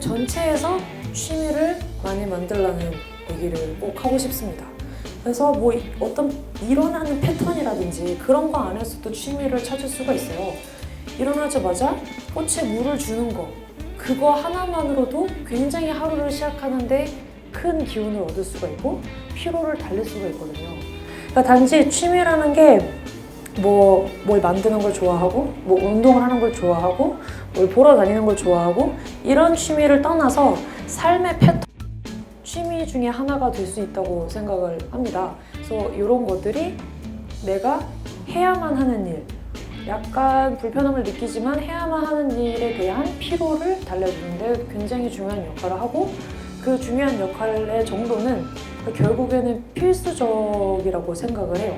전체에서 취미를 많이 만들라는 얘기를 꼭 하고 싶습니다. 그래서 뭐 이- 어떤 일어나는 패턴이라든지 그런 거 안에서도 취미를 찾을 수가 있어요. 일어나자마자 꽃에 물을 주는 거 그거 하나만으로도 굉장히 하루를 시작하는데 큰 기운을 얻을 수가 있고 피로를 달랠 수가 있거든요. 그러니까 단지 취미라는 게 뭐 뭘 만드는 걸 좋아하고 뭐 운동을 하는 걸 좋아하고 뭘 보러 다니는 걸 좋아하고 이런 취미를 떠나서 삶의 패턴 취미 중에 하나가 될 수 있다고 생각을 합니다. 그래서 이런 것들이 내가 해야만 하는 일, 약간 불편함을 느끼지만 해야만 하는 일에 대한 피로를 달래주는데 굉장히 중요한 역할을 하고 그 중요한 역할의 정도는 결국에는 필수적이라고 생각을 해요.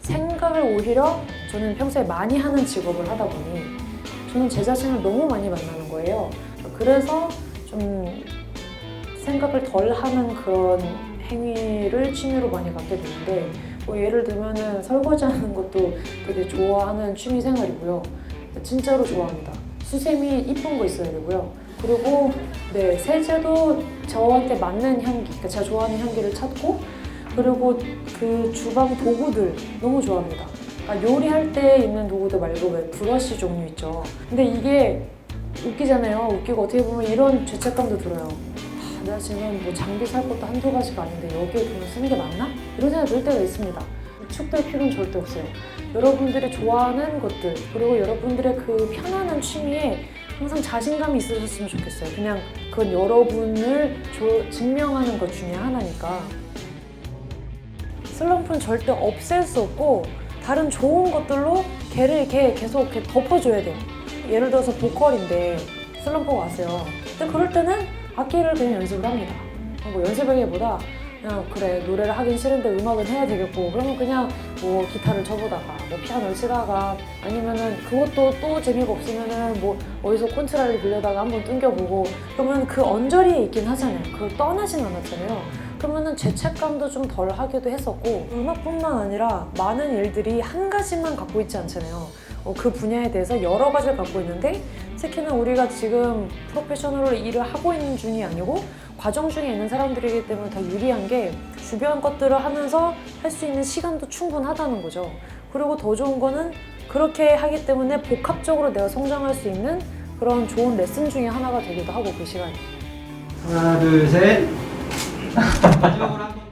생각을 오히려 저는 평소에 많이 하는 직업을 하다 보니 저는 제 자신을 너무 많이 만나는 거예요. 그래서 좀 생각을 덜 하는 그런 행위를 취미로 많이 갖게 되는데 뭐 예를 들면은 설거지 하는 것도 되게 좋아하는 취미 생활이고요. 진짜로 좋아합니다. 수세미 이쁜 거 있어야 되고요. 그리고 네 세제도 저한테 맞는 향기, 그러니까 제가 좋아하는 향기를 찾고 그리고 그 주방 도구들 너무 좋아합니다. 그러니까 요리할 때 있는 도구들 말고 왜 브러쉬 종류 있죠. 근데 이게 웃기잖아요. 웃기고 어떻게 보면 이런 죄책감도 들어요. 아, 내가 지금 뭐 장비 살 것도 한두 가지가 아닌데 여기에 돈을 쓰는 게 맞나? 이런 생각이 들 때가 있습니다. 축될 필요는 절대 없어요. 여러분들이 좋아하는 것들 그리고 여러분들의 그 편안한 취미에 항상 자신감이 있으셨으면 좋겠어요. 그냥 그건 여러분을 조- 증명하는 것 중에 하나니까 슬럼프는 절대 없앨 수 없고 다른 좋은 것들로 걔를 이렇게 계속 이렇게 덮어줘야 돼요. 예를 들어서 보컬인데 슬럼프가 왔어요. 근데 그럴 때는 악기를 그냥 연습을 합니다. 뭐 연습하기보다 그냥 그래 노래를 하긴 싫은데 음악은 해야 되겠고 그러면 그냥 뭐 기타를 쳐보다가 뭐 피아노를 치다가 아니면은 그것도 또 재미가 없으면은 뭐 어디서 콘트라를 빌려다가 한번 뚱겨보고 그러면 그 언저리에 있긴 하잖아요. 그걸 떠나진 않았잖아요. 그러면은 죄책감도 좀 덜 하기도 했었고 음악뿐만 아니라 많은 일들이 한 가지만 갖고 있지 않잖아요. 어, 그 분야에 대해서 여러 가지를 갖고 있는데 특히나 우리가 지금 프로페셔널로 일을 하고 있는 중이 아니고 과정 중에 있는 사람들이기 때문에 더 유리한 게 주변 것들을 하면서 할 수 있는 시간도 충분하다는 거죠. 그리고 더 좋은 거는 그렇게 하기 때문에 복합적으로 내가 성장할 수 있는 그런 좋은 레슨 중에 하나가 되기도 하고 그 시간이. 하나 둘 셋. 마지막으로 한 번.